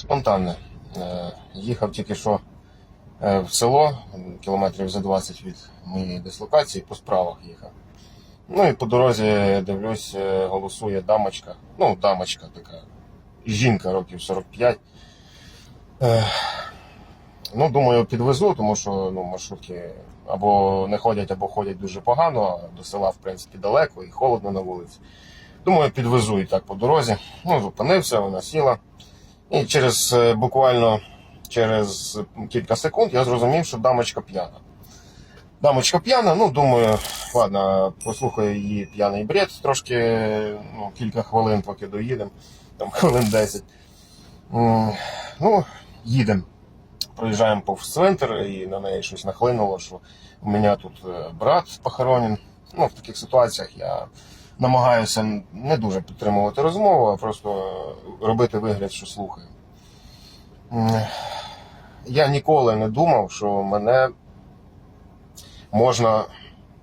Спонтанне. Е, Їхав тільки що е, в село, кілометрів за 20 від моєї дислокації, по справах їхав. Ну і по дорозі дивлюсь, е, голосує дамочка. Ну, дамочка така, жінка років 45. Е, Ну, думаю, підвезу, тому що ну, маршрутки або не ходять, або ходять дуже погано, до села, в принципі, далеко і холодно на вулиці. Думаю, підвезу і так по дорозі. Ну, зупинився, вона сіла. І через е, буквально через кілька секунд я зрозумів, що дамочка п'яна. Дамочка п'яна, ну думаю, ладно, послухаю її п'яний бред трошки, ну, кілька хвилин, поки доїдемо, там хвилин 10. Ну, їдемо. Проїжджаємо повз цвинтар, і на неї щось нахлинуло, що у мене тут е, брат похоронен. Ну, в таких ситуаціях я намагаюся не дуже підтримувати розмову, а просто робити вигляд, що слухаю. Я ніколи не думав, що мене можна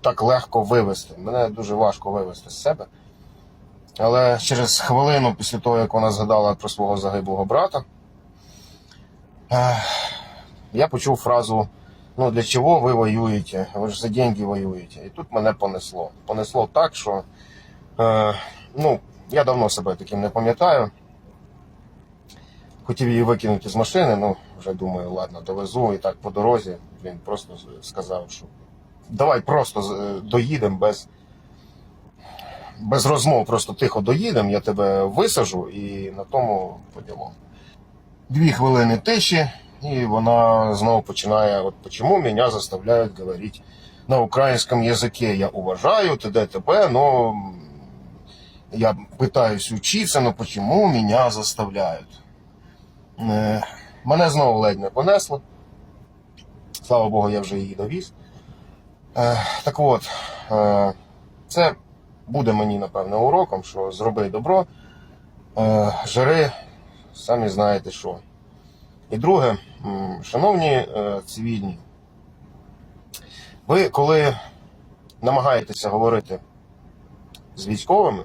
так легко вивести. Мене дуже важко вивести з себе. Але через хвилину після того, як вона згадала про свого загиблого брата, я почув фразу: ну для чого ви воюєте? Ви ж за деньги воюєте. І тут мене понесло. Понесло так, що е, ну, я давно себе таким не пам'ятаю. Хотів її викинути з машини, ну вже думаю, ладно, довезу і так по дорозі. Він просто сказав, що давай просто доїдемо без, без розмов, просто тихо доїдемо, я тебе висажу і на тому по. Дві хвилини тиші, і вона знову починає: от почему меня заставляють говорити на українському язике. Я уважаю ТД-ТП, но я пытаюсь учиться, но почему меня заставляють? Е, Мене знову ледь не понесло. Слава Богу, я вже її довіз. Е, Так от, е, це буде мені, напевне, уроком, що зроби добро, жири, самі знаєте що. І друге, шановні цивільні, ви коли намагаєтеся говорити з військовими,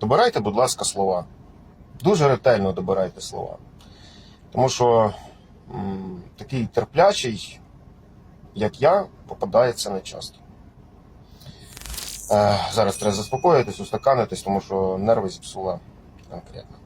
добирайте, будь ласка, слова. Дуже ретельно добирайте слова. Тому що м, такий терплячий, як я, попадається нечасто. Е, зараз треба заспокоїтись, устаканитись, тому що нерви зіпсула конкретно.